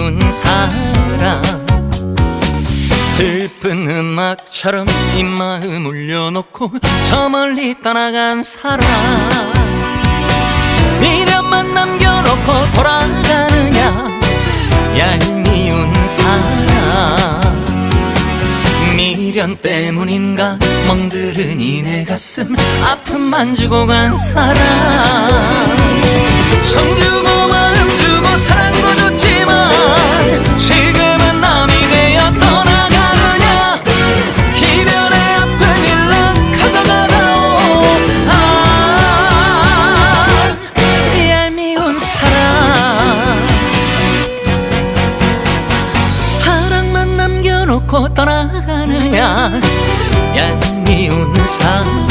얄미운 사랑. 슬픈 음악처럼 이 마음 울려놓고 저 멀리 떠나간 사람 미련만 남겨놓고 돌아가느냐. 얄미운 사랑. 미련 때문인가? 멍들으니 내 가슴 아픔만 주고 간 사람 놓고 떠나가느냐. 얄미운 사랑